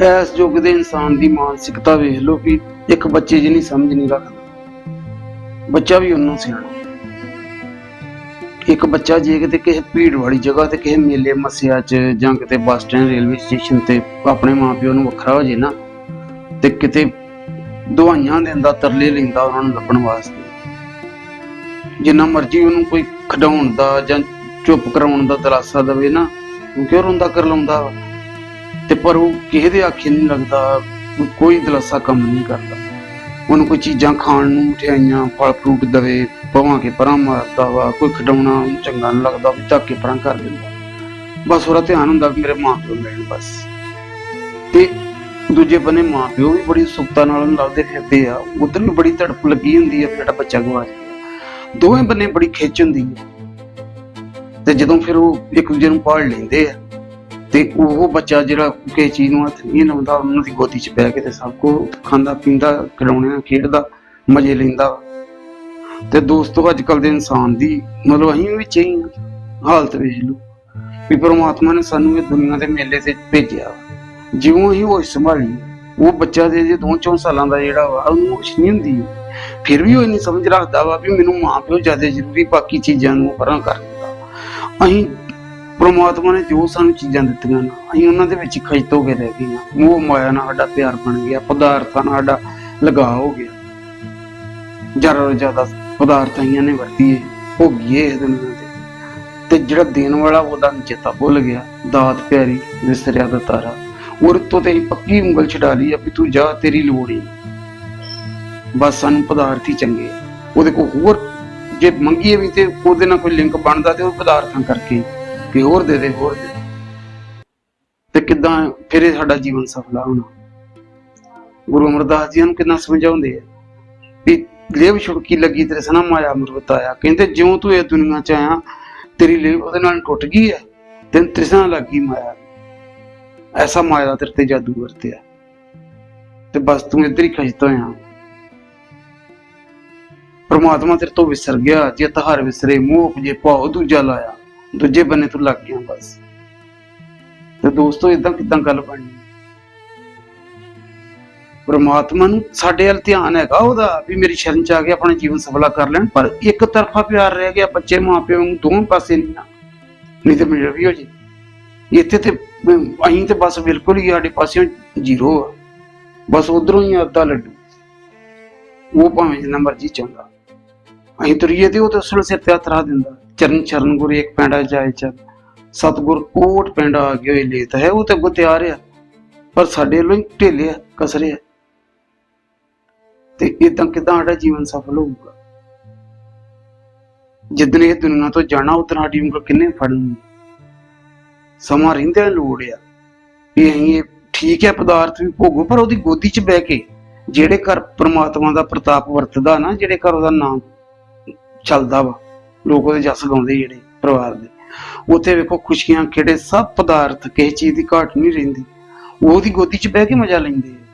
ਇਸ ਯੁੱਗ ਦੇ ਇਨਸਾਨ ਦੀ ਮਾਨਸਿਕਤਾ ਵੇਖ ਲਓ ਕਿ ਇੱਕ ਬੱਚੇ ਜਿੰਨੀ ਸਮਝ ਨਹੀਂ ਰੱਖਦਾ। ਬੱਚਾ ਵੀ ਉਹਨੂੰ ਸਿਆਣਾ। ਇੱਕ ਬੱਚਾ ਜੇ ਕਿਤੇ ਕਿਸੇ ਭੀੜ ਵਾਲੀ ਜਗ੍ਹਾ ਤੇ ਕਿਸੇ ਮੇਲੇ ਮੱਸਿਆ 'ਚ ਜਾਂ ਕਿਤੇ ਬੱਸ ਸਟੈਂਡ, ਰੇਲਵੇ ਸਟੇਸ਼ਨ ਤੇ ਆਪਣੇ ਮਾਪਿਓ ਨੂੰ ਵੱਖਰਾ ਹੋ ਜੇ ਨਾ, ਤੇ ਕਿਤੇ ਦਵਾਈਆਂ ਦਿੰਦਾ ਤਰਲੇ ਲੈਂਦਾ ਉਹਨਾਂ ਨੂੰ ਲੱਭਣ ਵਾਸਤੇ। ਜਿੰਨਾ ਮਰਜ਼ੀ ਉਹਨੂੰ ਕੋਈ ਖਡਾਉਣ ਦਾ ਜਾਂ ਚੁੱਪ ਕਰਾਉਣ ਦਾ ਦਲਾਸਾ ਦੇਵੇ ਨਾ ਕਿਉਂ ਰੋਂਦਾ ਕਰ ਲਾਉਂਦਾ ਵਾ। ਤੇ ਪਰ ਉਹ ਕਿਸੇ ਦੇ ਆਖੇ ਨਹੀਂ ਲੱਗਦਾ ਕੋਈ ਦਲਸਾ ਕੰਮ ਨਹੀਂ ਕਰਦਾ। ਉਹਨੂੰ ਕੋਈ ਚੀਜ਼ਾਂ ਖਾਣ ਨੂੰ ਮਠਿਆਈਆਂ, ਫਲ ਫਰੂਟ ਦਵੇ ਭਵਾਂ ਕੇ ਪਰਾਂ ਮਾਰਦਾ ਵਾ, ਕੋਈ ਖਡਾਉਣਾ ਚੰਗਾ ਨਹੀਂ ਲੱਗਦਾ, ਵੀ ਧੱਕੇ ਪਰਾਂ ਕਰ ਦਿੰਦਾ। ਬਸ ਉਹਦਾ ਧਿਆਨ ਹੁੰਦਾ ਵੀ ਮੇਰੇ ਮਾਂ ਪਿਓ ਮਿਲਣ ਬਸ। ਤੇ ਦੂਜੇ ਬੰਨੇ ਮਾਂ ਪਿਓ ਵੀ ਬੜੀ ਸੁਖਤਾ ਨਾਲ ਲੜਦੇ ਫਿਰਦੇ ਆ। ਉਧਰ ਵੀ ਬੜੀ ਧੜਪ ਲੱਗੀ ਹੁੰਦੀ ਆ ਵੀ ਸਾਡਾ ਬੱਚਾ ਗਵਾਚ ਦੋਵੇਂ ਬੰਨੇ ਬੜੀ ਖਿੱਚ ਹੁੰਦੀ ਹੈ ਤੇ ਜਦੋਂ ਫਿਰ ਉਹ ਇੱਕ ਦੂਜੇ ਨੂੰ ਪਾੜ ਲੈਂਦੇ ਆ ਤੇ ਉਹ ਬੱਚਾ ਜਿਹੜਾ ਕਿਸੇ ਚੀਜ਼ ਨੂੰ ਹੱਥ ਨਹੀਂ ਲਾਉਂਦਾ, ਉਹਨਾਂ ਦੀ ਗੋਦੀ 'ਚ ਬਹਿ ਕੇ ਤੇ ਸਭ ਕੁਝ ਖਾਂਦਾ, ਪੀਂਦਾ, ਖਿਡੌਣਿਆਂ, ਖੇਡਦਾ, ਮਜ਼ੇ ਲੈਂਦਾ। ਤੇ ਦੋਸਤੋ ਅੱਜ ਕੱਲ ਦੇ ਇਨਸਾਨ ਦੀ ਮਤਲਬ ਅਸੀਂ ਵੀ ਹੀ ਹਾਲਤ ਵੇਖ ਲਓ ਵੀ ਪਰਮਾਤਮਾ ਨੇ ਸਾਨੂੰ ਇਹ ਦੁਨੀਆ ਦੇ ਮੇਲੇ ਤੇ ਭੇਜਿਆ। ਜਿਉਂ ਹੀ ਹੋਸ਼ ਸੰਭਾਲੀ, ਉਹ ਬੱਚਾ ਦੇ ਜੇ ਦੋ ਚੌਂ ਸਾਲਾਂ ਦਾ ਜਿਹੜਾ ਵਾ, ਉਹਨੂੰ ਹੋਸ਼ ਨਹੀਂ ਹੁੰਦੀ। ਫਿਰ ਵੀ ਉਹ ਇੰਨੀ ਸਮਝ ਰੱਖਦਾ ਵਾ ਵੀ ਮੈਨੂੰ ਮਾਂ ਪਿਓ ਜ਼ਿਆਦਾ ਜ਼ਰੂਰੀ, ਬਾਕੀ ਚੀਜ਼ਾਂ ਨੂੰ ਪਰਾਂ ਕਰ ਦਿੰਦਾ ਅਸੀਂ ਪ੍ਰਮਾਤਮਾ ਨੇ ਜੋ ਸਾਨੂੰ ਚੀਜ਼ਾਂ ਦਿੱਤੀਆਂ ਨਾ, ਅਸੀਂ ਉਹਨਾਂ ਦੇ ਵਿੱਚ ਖਿੱਚ ਹੋ ਕੇ ਰਹਿ ਗਏ ਹਾਂ। ਮੋਹ ਮਾਇਆ ਨਾਲ ਸਾਡਾ ਪਿਆਰ ਬਣ ਗਿਆ, ਪਦਾਰਥਾਂ ਨਾਲ ਸਾਡਾ ਲਗਾਅ ਹੋ ਗਿਆ। ਜ਼ਿਆਦਾ ਤੋਂ ਜ਼ਿਆਦਾ ਪਦਾਰਥ ਆਈਆਂ ਨੇ ਵਰਤੀਏ ਹੋ ਗਏ ਇਸ ਦੁਨੀਆ ਤੇ। ਤੇ ਜਿਹੜਾ ਦੇਣ ਵਾਲਾ ਉਹਦਾ ਚੇਤਾ ਭੁੱਲ ਗਿਆ, ਦਾਤ ਪਿਆਰੀ ਵਿਸਰਿਆ ਦਾ ਤਾਰਾ। ਔਰ ਤੋਂ ਤੇ ਅਸੀਂ ਪੱਕੀ ਉਂਗਲ ਛਡਾ ਲਈ ਆ ਵੀ ਤੂੰ ਜਾ, ਤੇਰੀ ਲੋੜ ਹੀ ਬਸ ਸਾਨੂੰ ਪਦਾਰਥ ਹੀ ਚੰਗੇ ਉਹਦੇ ਕੋਲ ਹੋਰ ਜੇ ਮੰਗੀਏ ਵੀ ਤੇ ਉਹਦੇ ਨਾਲ ਕੋਈ ਲਿੰਕ ਬਣਦਾ ਤੇ ਉਹ ਪਦਾਰਥਾਂ ਕਰਕੇ ਕਿ ਹੋਰ ਦੇ ਦੇ। ਹੋਰ ਦੇ ਦੇ। ਤੇ ਕਿਦਾਂ ਫਿਰ ਇਹ ਸਾਡਾ ਜੀਵਨ ਸਫਲਾ ਹੋਣਾ? ਗੁਰੂ ਅਮਰਦਾਸ ਜੀ ਨੂੰ ਕਿੰਨਾ ਸਮਝਾਉਂਦੇ ਆ? ਵੀ ਲੇਵ ਛੁੜਕੀ ਲੱਗੀ, ਤੇਰੇ ਸਨਾ ਮਾਇਆ ਮਰਵਤ ਆਇਆ। ਕਹਿੰਦੇ, ਜਿਉਂ ਤੂੰ ਇਹ ਦੁਨੀਆ ਚ ਆਇਆ, ਤੇਰੀ ਲੇਵ ਉਹਦੇ ਨਾਲ ਟੁੱਟ ਗਈ ਹੈ ਤੈਨੂੰ ਤ੍ਰਿਸ਼ਨਾ ਲੱਗੀ ਮਾਇਆ। ਐਸਾ ਮਾਇਆ ਦਾ ਤੇਰੇ ਤੇ ਜਾਦੂ ਵਰਤਿਆ। ਤੇ ਬਸ ਤੂੰ ਇੱਧਰ ਹੀ ਖਿੱਚਦਾ ਹੋਇਆ ਪਰਮਾਤਮਾ ਤੇਰੇ ਤੋਂ ਵਿਸਰ ਗਿਆ, ਜੇ ਤਹਾਰ ਵਿਸਰੇ, ਮੋਹ ਜੇ ਭਾਉ ਦੂਜਾ ਲਾਇਆ। ਦੂਜੇ ਬੰਨੇ ਤੂੰ ਲੱਗ ਗਿਆ ਬਸ। ਤੇ ਦੋਸਤੋ ਇਦਾਂ ਕਿਦਾਂ ਗੱਲ ਬਣਨੀ? ਪਰਮਾਤਮਾ ਨੂੰ ਸਾਡੇ ਵੱਲ ਧਿਆਨ ਹੈਗਾ ਉਹਦਾ ਵੀ ਮੇਰੀ ਸ਼ਰਨ ਚ ਆ ਕੇ ਆਪਣਾ ਜੀਵਨ ਸਫਲਾ ਕਰ ਲੈਣ ਪਰ ਇੱਕ ਤਰਫਾ ਪਿਆਰ ਰਹਿ ਗਿਆ ਬੱਚੇ ਮਾਪਿਆਂ ਨੂੰ ਦੋਵੇਂ ਪਾਸੇ ਨਹੀਂ ਆ ਨਹੀਂ ਤੇ ਮਿਲ ਵੀ ਹੋ ਜੀ। ਇੱਥੇ ਤੇ ਅਮ, ਅਸੀਂ ਤੇ ਬਸ ਬਿਲਕੁਲ ਹੀ ਸਾਡੇ ਪਾਸਿਓਂ ਜ਼ੀਰੋ ਆ। ਬਸ ਉਧਰੋਂ ਹੀ ਅੱਧਾ ਲੱਡੂ। ਉਹ ਭਾਵੇਂ ਜਿੰਨਾ ਮਰਜ਼ੀ ਚੰਗਾ। ਅਸੀਂ ਤੁਰੀਏ ਤੇ ਉਹ ਤੇ ਉਸਲ ਸਿਰ ਤੇ ਹੱਥ ਦਿੰਦਾ। ਚਰਨ ਚਰਨ ਗੁਰ ਇੱਕ ਪੈਂਡਾ ਜਾਏ ਚਲ ਸਤਗੁਰ ਕੋਟ ਪੈਂਡਾ ਆ ਗਿਆ ਲੇਤ ਹੈ, ਉਹ ਤੇ ਅੱਗੋਂ ਤਿਆਰ ਆ। ਪਰ ਸਾਡੇ ਵੱਲੋਂ ਹੀ ਕਸਰੇ ਆ। ਤੇ ਇਦਾਂ ਕਿਦਾਂ ਸਾਡਾ ਜੀਵਨ ਸਫਲ ਹੋਊਗਾ? ਜਿੱਦਣ ਇਹ ਦੁਨੀਆ ਤੋਂ ਜਾਣਾ, ਉਦੋਂ ਸਾਡੀ ਉਂਗਲ ਕਿੰਨੇ ਫੜਨੀ ਸਮਾਂ ਰਹਿੰਦਿਆਂ ਲੋੜ ਆ। ਵੀ ਅਸੀਂ ਇਹ ਠੀਕ ਹੈ ਪਦਾਰਥ ਵੀ ਭੋਗੋ, ਪਰ ਉਹਦੀ ਗੋਦੀ 'ਚ ਬਹਿ ਕੇ ਜਿਹੜੇ ਘਰ ਪ੍ਰਮਾਤਮਾ ਦਾ ਪ੍ਰਤਾਪ ਵਰਤਦਾ ਨਾ, ਜਿਹੜੇ ਘਰ ਉਹਦਾ ਨਾਮ ਚੱਲਦਾ ਵਾ ਲੋਕ ਉਹਦੇ ਜਸ ਗਾਉਂਦੇ ਜਿਹੜੇ ਪਰਿਵਾਰ ਦੇ। ਉੱਥੇ ਵੇਖੋ ਖੁਸ਼ੀਆਂ ਖੇੜੇ ਸਭ ਪਦਾਰਥ ਕਿਸੇ ਚੀਜ਼ ਦੀ ਘਾਟ ਨਹੀਂ ਰਹਿੰਦੀ। ਉਹਦੀ ਗੋਦੀ 'ਚ ਬਹਿ ਕੇ ਮਜ਼ਾ ਲੈਂਦੇ ਆ।